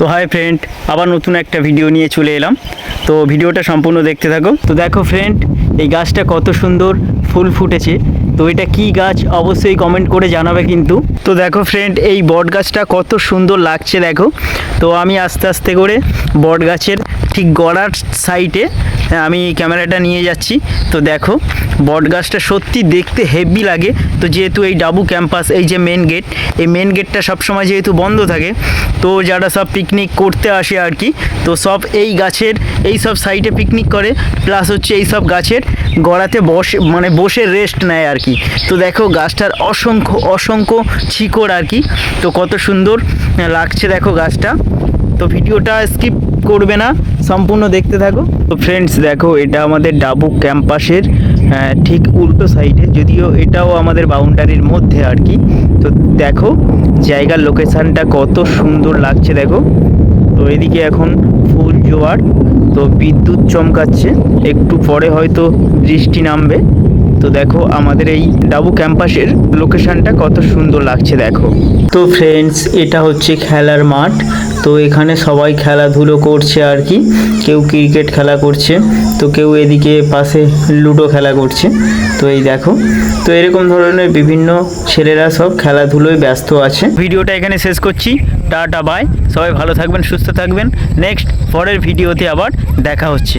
তো hi friend আবার নতুন একটা ভিডিও নিয়ে চলে এলাম। তো ভিডিওটা সম্পূর্ণ দেখতে থাকো। তো দেখো ফ্রেন্ড এই গাছটা কত সুন্দর ফুল ফুটেছে। তো এটা কি গাছ? অবশ্যই কমেন্ট করে জানাবে কিন্তু। তো দেখো ফ্রেন্ড এই বট গাছটা কত সুন্দর লাগছে দেখো। তো আমি আস্তে আস্তে করে বট গাছের ঠিক গড়ার সাইডে আমি ক্যামেরাটা নিয়ে যাচ্ছি। তো দেখো, বট গাছটা সত্যি দেখতে হেভি লাগে। তো যেহেতু এই ডাবু ক্যাম্পাস, এই যে মেন গেট এই মেন গেটটা সবসময় যেহেতু বন্ধ থাকে, তো যারা সব পিকনিক করতে আসে আর কি, তো সব এই গাছের, এই সব সাইডে পিকনিক করে। প্লাস হচ্ছে এই সব গাছের গড়াতে বসে মানে বসে রেস্ট নেয় আর কি। তো দেখো, গাছটার অসংখ্য অসংখ্য শিকড় আর কি। তো কত সুন্দর লাগছে দেখো গাছটা। তো ভিডিওটা স্কিপ করবে না, সম্পূর্ণ দেখতে থাকো। তো ফ্রেন্ডস দেখো, এটা আমাদের ডাবু ক্যাম্পাসের ঠিক উল্টো সাইডে যদিও এটাও আমাদের বাউন্ডারির মধ্যে আর কি। তো দেখো, জায়গার লোকেশানটা কত সুন্দর লাগছে, দেখো। তো এদিকে এখন ফুল জোয়ার, তো বিদ্যুৎ চমকাচ্ছে। একটু পরে হয়তো বৃষ্টি নামবে। তো দেখো, আমাদের এই ডাবু ক্যাম্পাসের লোকেশনটা কত সুন্দর লাগছে, দেখো। তো ফ্রেন্ডস এটা হচ্ছে খেলার মাঠ। তো এখানে সবাই খেলাধুলো করছে আর কি। কেউ ক্রিকেট খেলা করছে, তো কেউ এদিকে পাশে লুডো খেলা করছে। তো এই দেখো, তো এরকম ধরনের বিভিন্ন ছেলেরা সব খেলাধুলোয় ব্যস্ত আছে। ভিডিওটা এখানে শেষ করছি। টাটা বাই সবাই ভালো থাকবেন, সুস্থ থাকবেন। নেক্সট পরের ভিডিওতে আবার দেখা হচ্ছে।